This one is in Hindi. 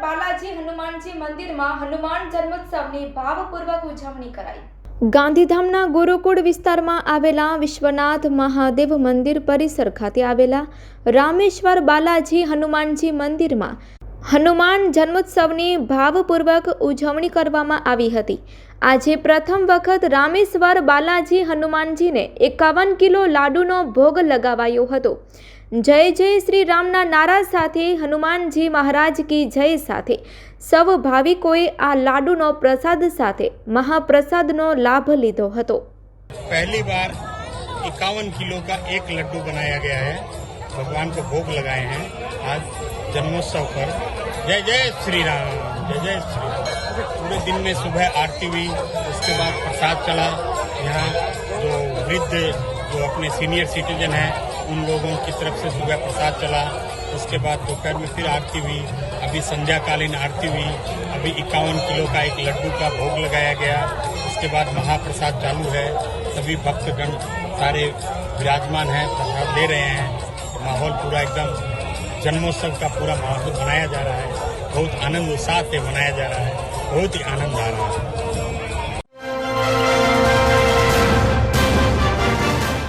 બાલાજી હનુમાનજી મંદિરમાં હનુમાન જન્મોત્સવની ભાવપૂર્વક ઉજવણી કરાઈ. ગાંધીધામના ગુરુકુળ વિસ્તારમાં આવેલા વિશ્વનાથ મહાદેવ મંદિર પરિસર ખાતે આવેલા રામેશ્વર બાલાજી હનુમાનજી મંદિરમાં હનુમાન જન્મોત્સવની ભાવપૂર્વક ઉજવણી કરવામાં આવી હતી. આજે પ્રથમ વખત રામેશ્વર બાલાજી હનુમાનજીને એકાવન કિલો લાડુનો ભોગ લગાવાયો હતો. જય જય શ્રી રામના નારા સાથે હનુમાનજી મહારાજ કી જય સાથે સૌ ભાવિકોએ આ લાડુનો પ્રસાદ સાથે મહાપ્રસાદનો લાભ લીધો હતો पहली बार इक्यावन किलो का एक लड्डू बनाया गया है भगवान को भोग लगाए हैं आज जन्मोत्सव पर जय जय श्री राम जय जय श्री राम पूरे दिन में सुबह आरती हुई उसके बाद प्रसाद चला यहाँ जो वृद्ध जो अपने सीनियर सिटीजन हैं उन लोगों की तरफ़ से सुबह प्रसाद चला। उसके बाद दोपहर में फिर आरती हुई। अभी संध्याकालीन आरती हुई। अभी इक्यावन किलो का एक लड्डू का भोग लगाया गया। उसके बाद महाप्रसाद चालू है। सभी भक्तगण सारे विराजमान हैं, प्रसाद ले रहे हैं। माहौल पूरा एकदम जन्मोत्सव का पूरा माहौल बनाया जा रहा है। बहुत आनंद, उत्साह से मनाया जा रहा है। बहुत ही आनंद आ रहा है।